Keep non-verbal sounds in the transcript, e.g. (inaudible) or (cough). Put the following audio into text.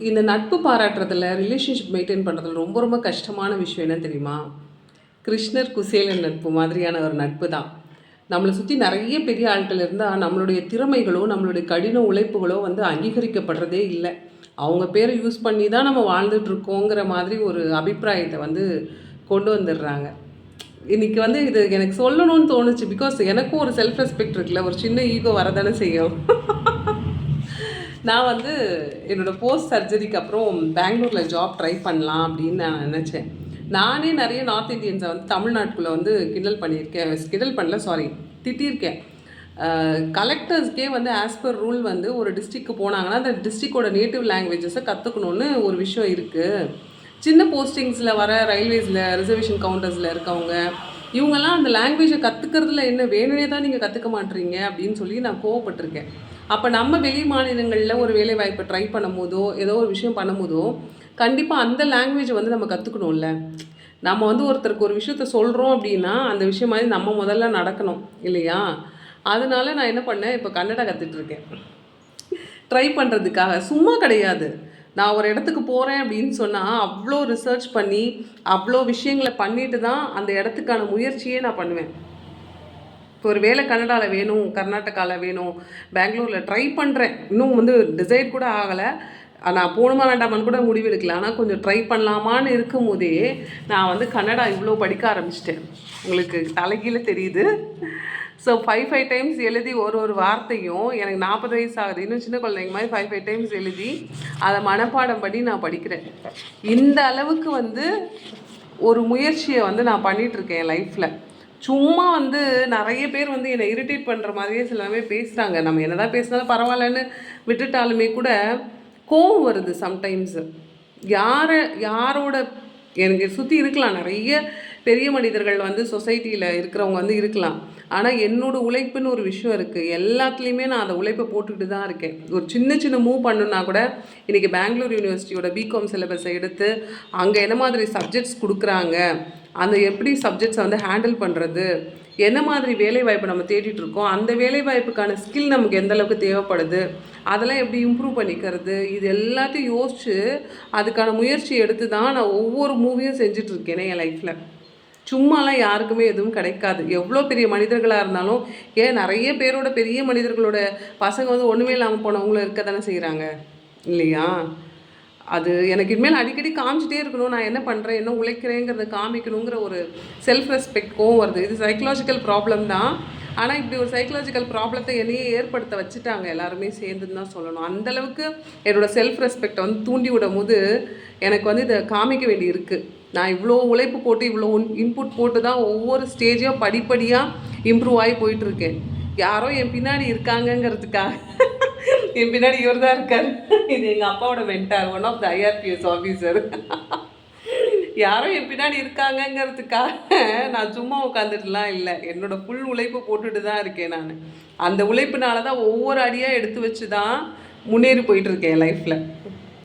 இந்த நட்பு பாராட்டுறதுல relationship maintain பண்ணுறதுல ரொம்ப ரொம்ப கஷ்டமான விஷயம் என்ன தெரியுமா? கிருஷ்ணர் குசேலன் நட்பு மாதிரியான ஒரு நட்பு தான். நம்மளை சுற்றி நிறைய பெரிய ஆட்கள் இருந்தால் நம்மளுடைய திறமைகளோ நம்மளுடைய கடின உழைப்புகளோ வந்து அங்கீகரிக்கப்படுறதே இல்லை. அவங்க பேரை யூஸ் பண்ணி தான் நம்ம வாழ்ந்துட்டுருக்கோங்கிற மாதிரி ஒரு அபிப்பிராயத்தை வந்து கொண்டு வந்துடுறாங்க. இன்றைக்கி வந்து இது எனக்கு சொல்லணும்னு தோணுச்சு பிகாஸ் எனக்கும் ஒரு செல்ஃப் ரெஸ்பெக்ட் இருக்குல்ல. ஒரு சின்ன ஈகோ வரதானே செய்யும். நான் வந்து என்னோடய போஸ்ட் சர்ஜரிக்கு அப்புறம் பெங்களூரில் ஜாப் ட்ரை பண்ணலாம் அப்படின்னு நான் நினச்சேன். நானே நிறைய நார்த் இந்தியன்ஸை வந்து தமிழ்நாட்டுக்குள்ளே வந்து கிண்டல் பண்ணியிருக்கேன். கிண்டல் பண்ணல சாரி திட்டியிருக்கேன். கலெக்டர்ஸ்க்கே வந்து ஆஸ் பர் ரூல் வந்து ஒரு டிஸ்ட்ரிக்கு போனாங்கன்னா அந்த டிஸ்ட்ரிக்டோட நேட்டிவ் லாங்குவேஜஸை கற்றுக்கணுன்னு ஒரு விஷயம் இருக்குது சின்ன போஸ்டிங்ஸில் வர ரயில்வேஸில் ரிசர்வேஷன் கவுண்டர்ஸில் இருக்கவங்க இவங்கெல்லாம் அந்த லாங்குவேஜை கற்றுக்கிறதுல என்ன வேணுனே தான் நீங்கள் கற்றுக்க மாட்டீங்க அப்படின்னு சொல்லி நான் கோவப்பட்டிருக்கேன். அப்போ நம்ம வெளி மாநிலங்களில் ஒரு வேலை வாய்ப்பை ட்ரை பண்ணும் போதோ ஏதோ ஒரு விஷயம் பண்ணும் போதோ கண்டிப்பாக அந்த லாங்குவேஜை வந்து நம்ம கற்றுக்கணும்ல நம்ம வந்து ஒருத்தருக்கு ஒரு விஷயத்த சொல்கிறோம் அப்படின்னா அந்த விஷயம் மாதிரி நம்ம முதல்ல நடக்கணும் இல்லையா? அதனால நான் என்ன பண்ணேன் இப்போ கன்னடா கற்றுட்டு இருக்கேன். ட்ரை பண்ணுறதுக்காக சும்மா கிடையாது. நான் ஒரு இடத்துக்கு போகிறேன் அப்படின்னு சொன்னால் அவ்வளோ ரிசர்ச் பண்ணி அவ்வளோ விஷயங்களை பண்ணிட்டு தான் அந்த இடத்துக்கான முயற்சியே நான் பண்ணுவேன். ஸோ ஒரு வேலை கன்னடாவில் வேணும் கர்நாடகாவில் வேணும் பெங்களூரில் ட்ரை பண்ணுறேன் இன்னும் வந்து டிசைட் கூட ஆகலை. நான் போகணுமா வேண்டாமான்னு கூட முடிவு எடுக்கல. ஆனால் கொஞ்சம் ட்ரை பண்ணலாமான்னு இருக்கும் போதே நான் வந்து கன்னடா இவ்வளோ படிக்க ஆரம்பிச்சிட்டேன். உங்களுக்கு தலைகீழ தெரியுது. ஸோ ஃபைவ் ஃபைவ் டைம்ஸ் எழுதி ஒரு ஒரு வார்த்தையும் எனக்கு நாற்பது வயசு ஆகுது. இன்னும் சின்ன குழந்தைங்க மாதிரி ஃபைவ் ஃபைவ் டைம்ஸ் எழுதி அதை மனப்பாடம் பண்ணி நான் படிக்கிறேன். இந்த அளவுக்கு வந்து ஒரு முயற்சியை வந்து நான் பண்ணிகிட்ருக்கேன் என் லைஃப்பில் சும்மா வந்து நிறைய பேர் வந்து என்னை இரிட்டேட் பண்ணுற மாதிரியே சில பேர் பேசுகிறாங்க நம்ம என்னதான் பேசினாலும் பரவாயில்லன்னு விட்டுட்டாலுமே கூட கோவம் வருது சம்டைம்ஸு யாரை யாரோட எனக்கு சுற்றி இருக்கலாம். நிறைய பெரிய மனிதர்கள் வந்து சொசைட்டியில் இருக்கிறவங்க வந்து இருக்கலாம். ஆனால் என்னோட உழைப்புன்னு ஒரு விஷயம் இருக்குது எல்லாத்துலேயுமே நான் அந்த உழைப்பை போட்டுக்கிட்டு தான் இருக்கேன். ஒரு சின்ன சின்ன மூவ் பண்ணுன்னா கூட இன்றைக்கி பெங்களூர் யூனிவர்சிட்டியோட பிகாம் சிலபஸை எடுத்து அங்கே என்ன மாதிரி சப்ஜெக்ட்ஸ் கொடுக்குறாங்க? அந்த எப்படி சப்ஜெக்ட்ஸை வந்து ஹேண்டில் பண்ணுறது என்ன மாதிரி வேலை வாய்ப்பை நம்ம தேடிட்டு இருக்கோம்? அந்த வேலை வாய்ப்புக்கான ஸ்கில் நமக்கு எந்த அளவுக்கு தேவைப்படுது? அதெல்லாம் எப்படி இம்ப்ரூவ் பண்ணிக்கிறது? இது எல்லாத்தையும் யோசித்து அதுக்கான முயற்சி எடுத்து தான் நான் ஒவ்வொரு மூவியும் செஞ்சிட்ருக்கேனே என் லைஃப்பில் சும்மாலாம் யாருக்குமே எதுவும் கிடைக்காது. எவ்வளோ பெரிய மனிதர்களாக இருந்தாலும் ஏன் நிறைய பேரோட பெரிய மனிதர்களோட பசங்க வந்து ஒன்றுமே இல்லாமல் போனவங்களும் இருக்க தானே செய்கிறாங்க இல்லையா? அது எனக்கு இனிமேல் அடிக்கடி காமிச்சிட்டே இருக்கணும். நான் என்ன பண்ணுறேன் என்ன உழைக்கிறேங்கிறத காமிக்கணுங்கிற ஒரு செல்ஃப் ரெஸ்பெக்ட்க்கும் வருது. இது சைக்கலாஜிக்கல் ப்ராப்ளம் தான். ஆனால் இப்படி ஒரு சைக்கலாஜிக்கல் ப்ராப்ளத்தை என்னையே ஏற்படுத்த வச்சுட்டாங்க. எல்லாருமே சேர்ந்துன்னு தான் சொல்லணும். அந்தளவுக்கு என்னோடய செல்ஃப் ரெஸ்பெக்டை வந்து தூண்டி விடும் போது எனக்கு வந்து இதை காமிக்க வேண்டி இருக்குது நான் இவ்வளோ உழைப்பு போட்டு இவ்வளோ இன்புட் போட்டு தான் ஒவ்வொரு ஸ்டேஜையும் படிப்படியாக இம்ப்ரூவ் ஆகி போயிட்டுருக்கேன். யாரோ என் பின்னாடி இருக்காங்கங்கிறதுக்காக. (laughs) என் பின்னாடி இவர் தான் இருக்கார். (laughs) இது எங்கள் அப்பாவோட mentor one of the IRPS officer யாரோ என் பின்னாடி இருக்காங்கங்கிறதுக்காக (laughs) நான் சும்மா உட்காந்துட்டுலாம் இல்லை. என்னோடய ஃபுல் உழைப்பு போட்டுட்டு தான் இருக்கேன் நான். அந்த உழைப்புனால தான் ஒவ்வொரு அடியாக எடுத்து வச்சு தான் முன்னேறி போயிட்டுருக்கேன் லைஃப்பில்